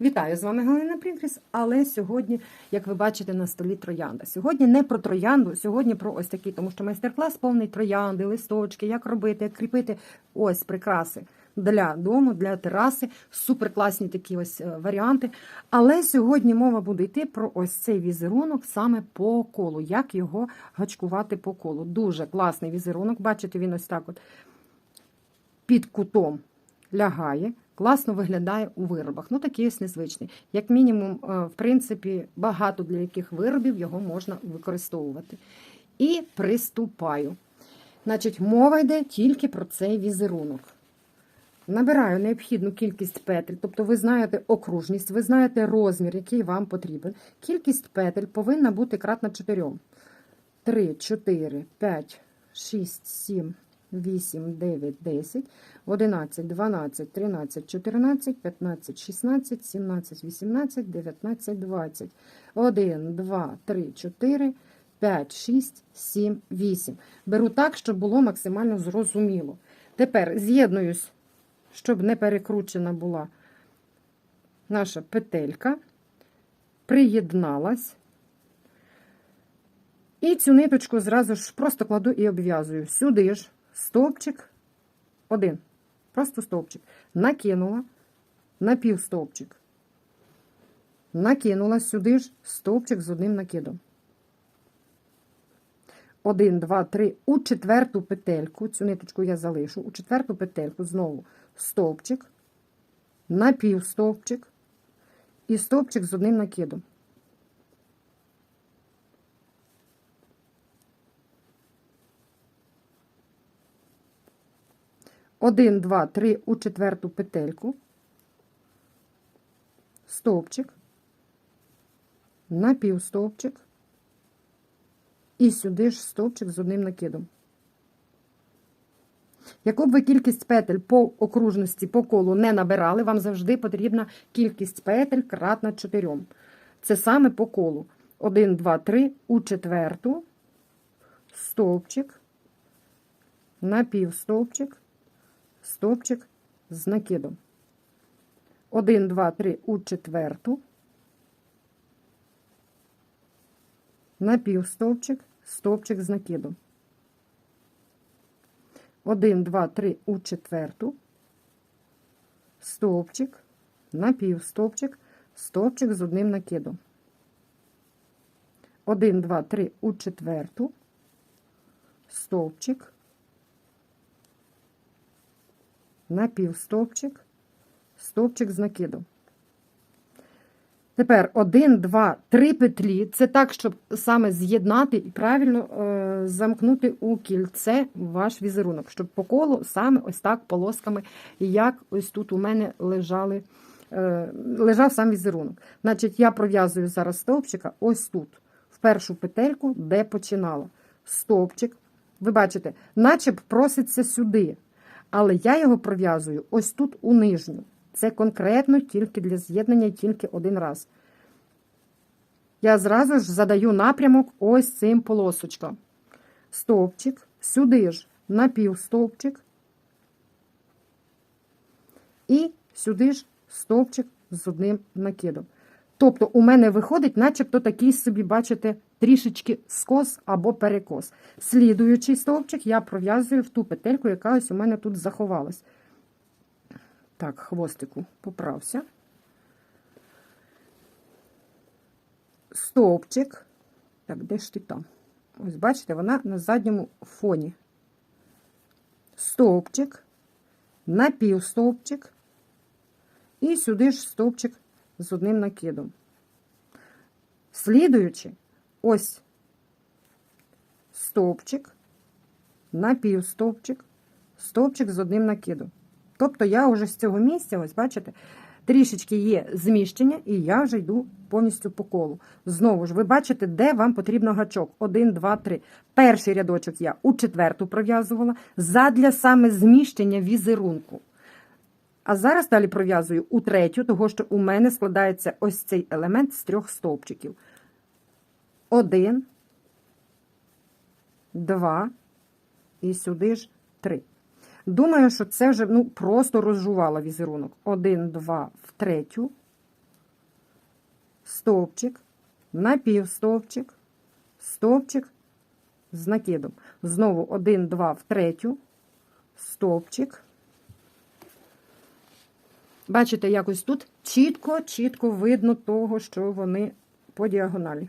Вітаю з вами Галина Прінкріс, але сьогодні, як ви бачите, на столі троянда. Сьогодні не про троянду, сьогодні про ось такі, тому що майстер-клас повний троянди, листочки, як робити, як кріпити ось прикраси для дому, для тераси. Супер класні такі ось е, варіанти. Але сьогодні мова буде йти про ось цей візерунок саме по колу, як його гачкувати по колу. Дуже класний візерунок. Бачите, він ось так от під кутом лягає, класно виглядає у виробах. Ну, такий ось незвичний. Як мінімум, е, в принципі, багато для яких виробів його можна використовувати. І приступаю. Значить, мова йде тільки про цей візерунок. Набираю необхідну кількість петель, тобто ви знаєте окружність, ви знаєте розмір, який вам потрібен. Кількість петель повинна бути кратна 4. 3, 4, 5, 6, 7, 8, 9, 10, 11, 12, 13, 14, 15, 16, 17, 18, 19, 20. 1, 2, 3, 4, 5, 6, 7, 8. Беру так, щоб було максимально зрозуміло. Тепер з'єднуюсь, щоб не перекручена була наша петелька. Приєдналась. І цю ниточку зразу ж просто кладу і обв'язую. Сюди ж стовпчик один. Просто стовпчик. Накинула на пів стовпчик. Накинула сюди ж стовпчик з одним накидом. Один, два, три. У четверту петельку, цю ниточку я залишу, у четверту петельку знову стовпчик, на пів стовпчик і стовпчик з одним накидом. Один, два, три у четверту петельку, стовпчик, на пів стовпчик і сюди ж стовпчик з одним накидом. Яку б ви кількість петель по окружності по колу не набирали, вам завжди потрібна кількість петель кратна 4. Це саме по колу. 1, 2, 3 у четверту, стовпчик, на пів стовпчик, з накидом. 1, 2, 3 у четверту, на пів стовпчик, стовпчик з накидом. 1, 2, 3 у четверту, стовпчик, на пів стовпчик, стовпчик з одним накидом. 1, 2, 3 у четверту, стовпчик, на пів стовпчик, стовпчик з накидом. Тепер 1, 2, 3 петлі. Це так, щоб саме з'єднати і правильно е, замкнути у кільце ваш візерунок, щоб по колу саме ось так полосками, як ось тут у мене лежали, е, лежав сам візерунок. Значить, я пров'язую зараз стовпчика ось тут, в першу петельку, де починала. Стовпчик. Ви бачите, наче б проситься сюди. Але я його пров'язую ось тут у нижню. Це конкретно тільки для з'єднання тільки один раз. Я зразу ж задаю напрямок ось цим полосочкам. Стовпчик, сюди ж напівстовпчик. І сюди ж стовпчик з одним накидом. Тобто, у мене виходить, начебто такий собі, бачите, трішечки скос або перекос. Слідуючий стовпчик я пров'язую в ту петельку, яка ось у мене тут заховалась. Так, хвостику поправся. Стовпчик. Так, де ж ти там? Ось, бачите, вона на задньому фоні. Стовпчик, напівстовпчик, і сюди ж стовпчик з одним накидом. Слідуючи, ось стовпчик, напівстовпчик, стовпчик з одним накидом. Тобто я вже з цього місця, ось бачите, трішечки є зміщення, і я вже йду повністю по колу. Знову ж, ви бачите, де вам потрібно гачок. Один, два, три. Перший рядочок я у четверту пров'язувала задля саме зміщення візерунку. А зараз далі пров'язую у третю, того що у мене складається ось цей елемент з трьох стовпчиків. Один, два, і сюди ж три. Думаю, що це вже ну, просто розжувала візерунок. Один, два, в третю, стовпчик, напівстовпчик, стовпчик з накидом. Знову 1, 2 в третю, стовпчик. Бачите, якось тут чітко, чітко видно того, що вони по діагоналі.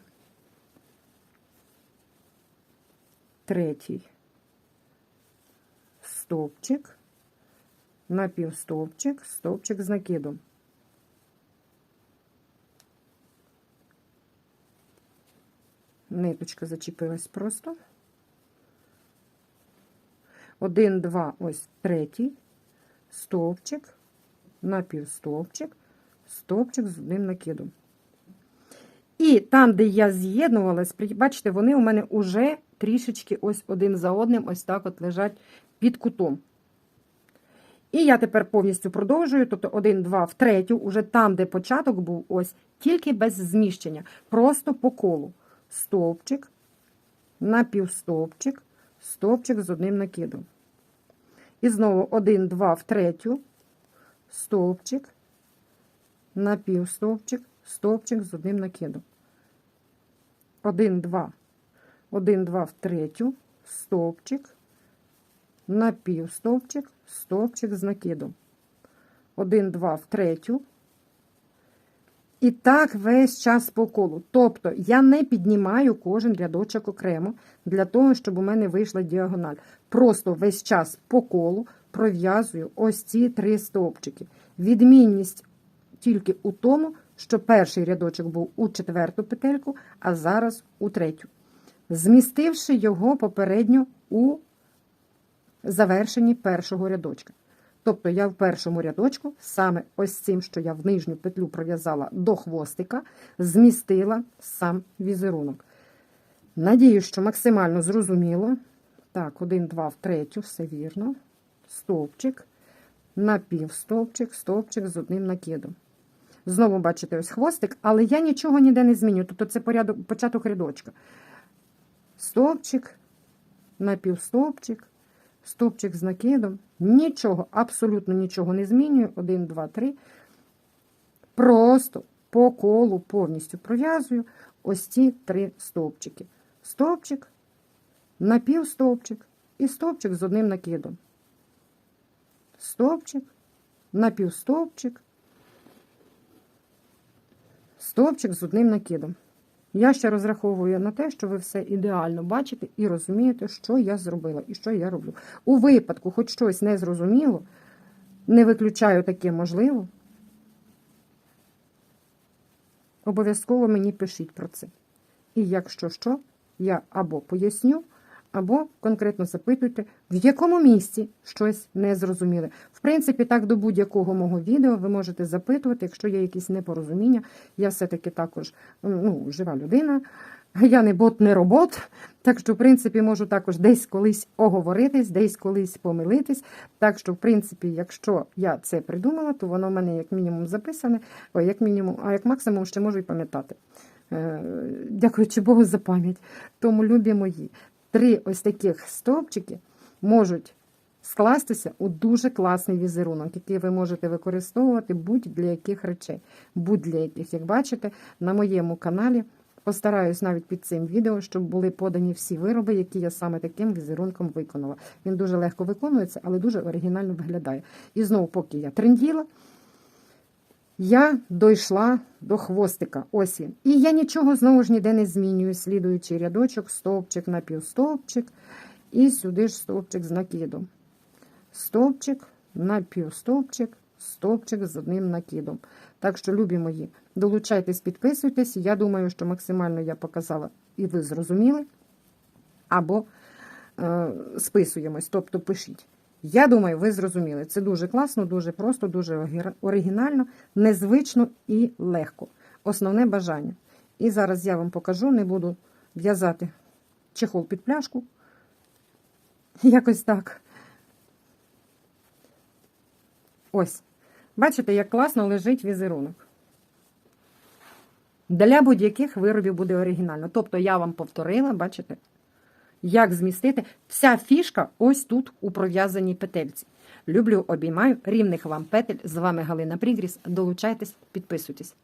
Третій стовпчик, напівстовпчик, стовпчик з накидом. Ниточка зачепилась просто. Один, два, ось третій, стовпчик, напівстовпчик, стовпчик з одним накидом. І там, де я з'єднувалась, бачите, вони у мене вже трішечки ось один за одним, ось так от лежать під кутом. І я тепер повністю продовжую, тобто 1, 2 в третю, уже там, де початок був, ось, тільки без зміщення, просто по колу. Стовпчик, напівстовпчик, стовпчик з одним накидом. І знову 1, 2 в третю, стовпчик, напівстовпчик, стовпчик з одним накидом. 1, 2, 1, 2 в третю, стовпчик, напівстовпчик, стовпчик з накидом. 1, 2 в третю. І так весь час по колу. Тобто я не піднімаю кожен рядочок окремо для того, щоб у мене вийшла діагональ. Просто весь час по колу пров'язую ось ці три стовпчики. Відмінність тільки у тому, що перший рядочок був у четверту петельку, а зараз у третю. Змістивши його попередньо у завершенні першого рядочка. Тобто я в першому рядочку, саме ось цим, що я в нижню петлю пров'язала до хвостика, змістила сам візерунок. Надію, що максимально зрозуміло. Так, один, два, в третю, все вірно. Стовпчик, напівстовпчик, стовпчик з одним накидом. Знову бачите, ось хвостик, але я нічого ніде не зміню. Тобто це порядок, початок рядочка. Стовпчик, напівстовпчик, стовпчик з накидом. Нічого, абсолютно нічого не змінюю. Один, два, три. Просто по колу повністю пров'язую ось ці три стовпчики. Стовпчик, напівстовпчик і стовпчик з одним накидом. Стовпчик, напівстовпчик, стовпчик з одним накидом. Я ще розраховую на те, що ви все ідеально бачите і розумієте, що я зробила і що я роблю. У випадку, хоч щось не зрозуміло, не виключаю таке можливо, обов'язково мені пишіть про це. І якщо що, я або поясню, або конкретно запитуйте, в якому місці щось не зрозуміли. В принципі, так до будь-якого мого відео ви можете запитувати, якщо є якісь непорозуміння. Я все-таки також ну, жива людина, я не бот, не робот. Так що, в принципі, можу також десь колись оговоритись, десь колись помилитись. Так що, в принципі, якщо я це придумала, то воно в мене як мінімум записане, о, як мінімум, а як максимум ще можу і пам'ятати. Е, Дякуючи Богу за пам'ять. Тому, любі мої, три ось таких стовпчики можуть скластися у дуже класний візерунок, який ви можете використовувати будь-для яких речей. Будь-для яких, як бачите, на моєму каналі. Постараюсь навіть під цим відео, щоб були подані всі вироби, які я саме таким візерунком виконала. Він дуже легко виконується, але дуже оригінально виглядає. І знову, поки я тренділа, я дійшла до хвостика. Ось. І я нічого знову ж ніде не змінюю. Слідуючий рядочок, стовпчик, напівстовпчик. І сюди ж стовпчик з накидом. Стовпчик, напівстовпчик, стовпчик з одним накидом. Так що, любі мої, долучайтесь, підписуйтесь. Я думаю, що максимально я показала і ви зрозуміли. Або е, списуємось, тобто пишіть. Я думаю, ви зрозуміли. Це дуже класно, дуже просто, дуже оригінально, незвично і легко. Основне бажання. І зараз я вам покажу, не буду в'язати чехол під пляшку. Якось так. Ось. Бачите, як класно лежить візерунок. Для будь-яких виробів буде оригінально. Тобто я вам повторила, бачите, як змістити. Вся фішка ось тут у пров'язаній петельці. Люблю, обіймаю, рівних вам петель. З вами Галина Прігріс. Долучайтесь, підписуйтесь.